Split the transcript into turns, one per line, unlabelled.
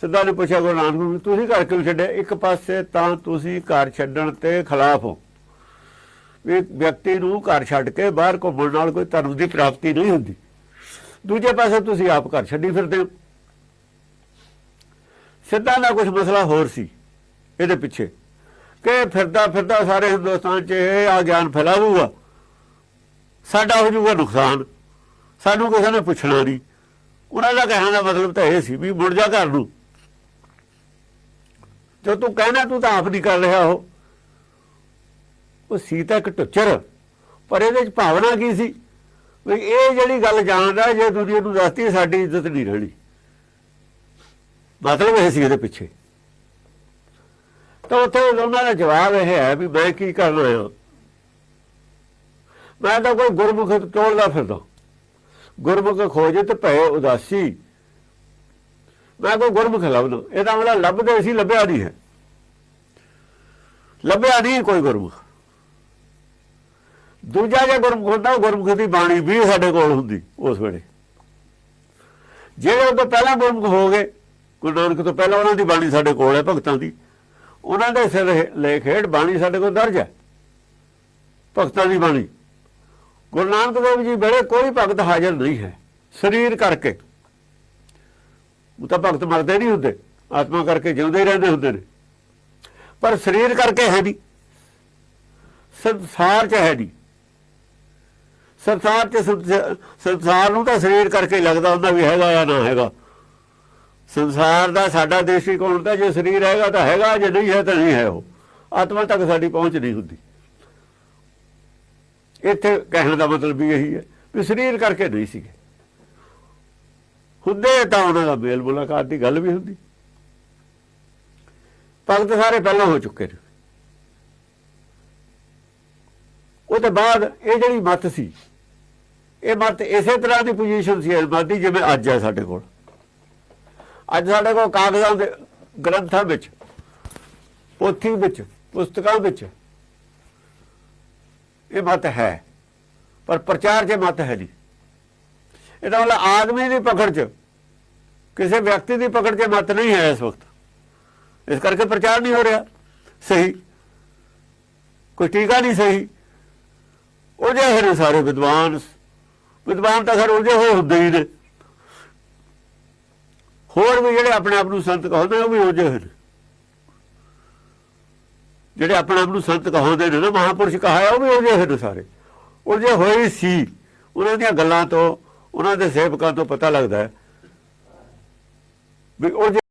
ਸਿੱਧਾ ਨੇ ਪੁੱਛਿਆ ਗੁਰੂ ਨਾਨਕ ਨੂੰ, ਤੁਸੀਂ ਘਰ ਕਿਉਂ ਛੱਡਿਆ? ਇੱਕ ਪਾਸੇ ਤਾਂ ਤੁਸੀਂ ਘਰ ਛੱਡਣ ਤੇ ਖਿਲਾਫ ਹੋ। ਵੀ ਵਿਅਕਤੀ ਨੂੰ ਘਰ ਛੱਡ ਕੇ ਬਾਹਰ ਘੁੰਮਣ ਨਾਲ ਕੋਈ ਧਰਮ ਦੀ ਪ੍ਰਾਪਤੀ ਨਹੀਂ ਹੁੰਦੀ। ਦੂਜੇ ਪਾਸੇ ਤੁਸੀਂ ਆਪ ਘਰ ਛੱਡੀ ਫਿਰਦੇ ਹੋ। ਸਿੱਧਾ ਦਾ ਕੁਝ ਮਸਲਾ ਹੋਰ ਸੀ ਇਹਦੇ ਪਿੱਛੇ। ਕਿ ਫਿਰਦਾ ਫਿਰਦਾ ਸਾਰੇ ਹਿੰਦੁਸਤਾਨ 'ਚ ਇਹ ਆ ਗਿਆਨ ਫੈਲਾਊਗਾ। ਸਾਡਾ ਹੋ ਜਾਊਗਾ ਨੁਕਸਾਨ। ਸਾਨੂੰ ਕਿਸੇ ਨੇ ਪੁੱਛਣਾ ਨਹੀਂ। ਉਹਨਾਂ ਦਾ ਕਹਿਣ ਦਾ ਮਤਲਬ ਤਾਂ ਇਹ ਸੀ ਵੀ ਮੁੜ ਜਾ ਘਰ ਨੂੰ। ਜੋ ਤੂੰ ਕਹਿਣਾ, ਤੂੰ ਤਾਂ ਆਪ ਨਹੀਂ ਕਰ ਰਿਹਾ ਉਹ। ਉਹ ਸੀ ਤਾਂ ਇੱਕ ਟੁੱਚਰ, ਪਰ ਇਹਦੇ ਚ ਭਾਵਨਾ ਕੀ ਸੀ? ਵੀ ਇਹ ਜਿਹੜੀ ਗੱਲ ਜਾਣਦਾ, ਜੇ ਦੁਨੀਆ ਨੂੰ ਦੱਸਤੀ ਸਾਡੀ ਇੱਜ਼ਤ ਨਹੀਂ ਰਹਿਣੀ। ਮਤਲਬ ਇਹ ਸੀ ਇਹਦੇ ਪਿੱਛੇ। ਤਾਂ ਉੱਥੇ ਉਹਨਾਂ ਦਾ ਜਵਾਬ ਇਹ ਹੈ ਵੀ ਮੈਂ ਕੀ ਕਰਨਾ ਆ ਮੈਂ ਤਾਂ ਕੋਈ ਗੁਰਮੁਖ ਟੋਲਦਾ ਫਿਰਦਾ। ਗੁਰਮੁਖ ਖੋਜੇ ਤੇ ਭਏ ਉਦਾਸੀ ਮੈਂ ਕੋਈ ਗੁਰਮੁਖ ਲੱਭਦਾ ਇਹਦਾ ਮਤਲਬ ਲੱਭਦੇ ਸੀ ਲੱਭਿਆ ਨਹੀਂ ਹੈ। ਲੱਭਿਆ ਨਹੀਂ ਕੋਈ ਗੁਰਮੁਖ। ਦੂਜਾ ਜੇ ਗੁਰਮੁਖ ਹੁੰਦਾ, ਉਹ ਗੁਰਮੁਖ ਦੀ ਬਾਣੀ ਵੀ ਸਾਡੇ ਕੋਲ ਹੁੰਦੀ ਉਸ ਵੇਲੇ। ਜਿਹੜੇ ਉਹ ਤੋਂ ਪਹਿਲਾਂ ਗੁਰਮੁਖ ਹੋ ਗਏ, ਗੁਰੂ ਨਾਨਕ ਤੋਂ ਪਹਿਲਾਂ ਉਹਨਾਂ ਦੀ ਬਾਣੀ ਸਾਡੇ ਕੋਲ ਹੈ, ਭਗਤਾਂ ਦੀ। ਉਹਨਾਂ ਦੇ ਸਿਰ ਇਹ ਲੇਖ ਹੇਠ ਬਾਣੀ ਸਾਡੇ ਕੋਲ ਦਰਜ ਹੈ। ਭਗਤਾਂ ਦੀ ਬਾਣੀ। ਗੁਰੂ ਨਾਨਕ ਦੇਵ ਜੀ ਵੇਲੇ ਕੋਈ ਭਗਤ ਹਾਜ਼ਰ ਨਹੀਂ ਹੈ, ਸਰੀਰ ਕਰਕੇ। ਉਹ ਤਾਂ ਭਗਤ ਮਰਦੇ ਨਹੀਂ ਹੁੰਦੇ, ਆਤਮਾ ਕਰਕੇ ਜਿਉਂਦੇ ਹੀ ਰਹਿੰਦੇ ਹੁੰਦੇ ਨੇ। ਪਰ ਸਰੀਰ ਕਰਕੇ ਹੈ ਨਹੀਂ। ਸੰਸਾਰ 'ਚ ਹੈ ਨਹੀਂ। ਸੰਸਾਰ 'ਚ ਸੰਸਾਰ ਨੂੰ ਤਾਂ ਸਰੀਰ ਕਰਕੇ ਹੀ ਲੱਗਦਾ ਹੁੰਦਾ ਵੀ ਹੈਗਾ ਜਾਂ ਨਾ ਹੈਗਾ। ਸੰਸਾਰ ਦਾ ਸਾਡਾ ਦ੍ਰਿਸ਼ਟੀਕੋਣ ਤਾਂ ਜੇ ਸਰੀਰ ਹੈਗਾ ਤਾਂ ਹੈਗਾ, ਜੇ ਨਹੀਂ ਹੈ ਤਾਂ ਨਹੀਂ ਹੈ ਉਹ। ਆਤਮਾ ਤੱਕ ਸਾਡੀ ਪਹੁੰਚ ਨਹੀਂ ਹੁੰਦੀ। ਇੱਥੇ ਕਹਿਣ ਦਾ ਮਤਲਬ ਵੀ ਇਹੀ ਹੈ ਵੀ ਸਰੀਰ ਕਰਕੇ ਨਹੀਂ ਸੀਗੇ। ਹੁੰਦੇ ਤਾਂ ਉਹਨਾਂ ਦਾ ਮੇਲ ਮੁਲਾਕਾਤ ਦੀ ਗੱਲ ਵੀ ਹੁੰਦੀ। ਭਗਤ ਸਾਰੇ ਪਹਿਲਾਂ ਹੋ ਚੁੱਕੇ ਨੇ। ਉਹਦੇ ਬਾਅਦ ਇਹ ਜਿਹੜੀ ਮਤ ਸੀ, ਇਹ ਮਤ ਇਸੇ ਤਰ੍ਹਾਂ ਦੀ ਪੋਜੀਸ਼ਨ ਸੀ ਇਸ ਦੀ ਜਿਵੇਂ ਅੱਜ ਹੈ ਸਾਡੇ ਕੋਲ। ਅੱਜ ਸਾਡੇ ਕੋਲ ਕਾਗਜ਼ਾਂ ਦੇ ਗ੍ਰੰਥਾਂ ਵਿੱਚ, ਪੋਥੀ ਵਿੱਚ, ਪੁਸਤਕਾਂ ਵਿੱਚ ਇਹ ਮਤ ਹੈ, ਪਰ ਪ੍ਰਚਾਰ 'ਚ ਮਤ ਹੈ ਨਹੀਂ। ਇਹਦਾ ਮਤਲਬ ਆਦਮੀ ਦੀ ਪਕੜ 'ਚ ਕਿਸੇ ਵਿਅਕਤੀ ਦੀ ਪਕੜ ਕੇ ਮਤ ਨਹੀਂ ਹੈ ਇਸ ਵਕਤ। ਇਸ ਕਰਕੇ ਪ੍ਰਚਾਰ ਨਹੀਂ ਹੋ ਰਿਹਾ। ਸਹੀ। ਕੋਈ ਟੀਕਾ ਨਹੀਂ ਸਹੀ। ਉਹ ਜਿਹੇ ਨੇ ਸਾਰੇ ਵਿਦਵਾਨ। ਵਿਦਵਾਨ ਤਾਂ ਖਰ ਉਹ ਹੋਏ ਹੁੰਦੇ ਹੀ ਨੇ। ਹੋਰ ਵੀ ਜਿਹੜੇ ਆਪਣੇ ਆਪ ਨੂੰ ਸੰਤ ਕਹਾਉਂਦੇ ਉਹ ਵੀ ਉਲਝੇ ਹੋਏ ਨੇ। ਜਿਹੜੇ ਆਪਣੇ ਆਪ ਨੂੰ ਸੰਤ ਕਹਾਉਂਦੇ ਨੇ ਨਾ, ਮਹਾਪੁਰਸ਼ ਕਹਾਇਆ, ਉਹ ਵੀ ਉਹ ਜਿਹੇ ਨੇ ਸਾਰੇ। ਉਲਝੇ ਹੋਏ ਸੀ। ਉਹਨਾਂ ਦੀਆਂ ਗੱਲਾਂ ਤੋਂ, ਉਹਨਾਂ ਦੇ ਸੇਵਕਾਂ ਤੋਂ ਪਤਾ ਲੱਗਦਾ ਹੈ ਵੀ ਉਹ ਜਿਹੇ